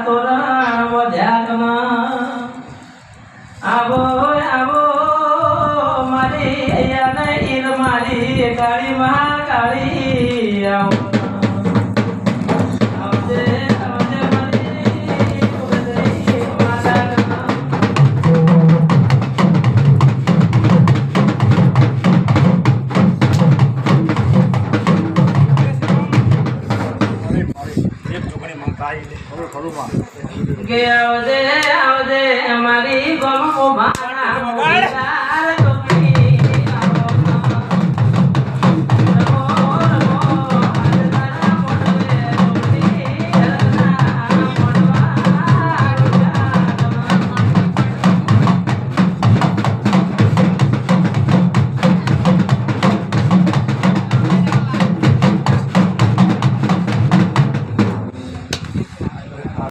તોરણ વધ્યાકમાં આવો આવો મારી યાદ ઈર મારી કાળી મહાકાળી આવો. આવજે આવજે અમારી ગમ ભાણા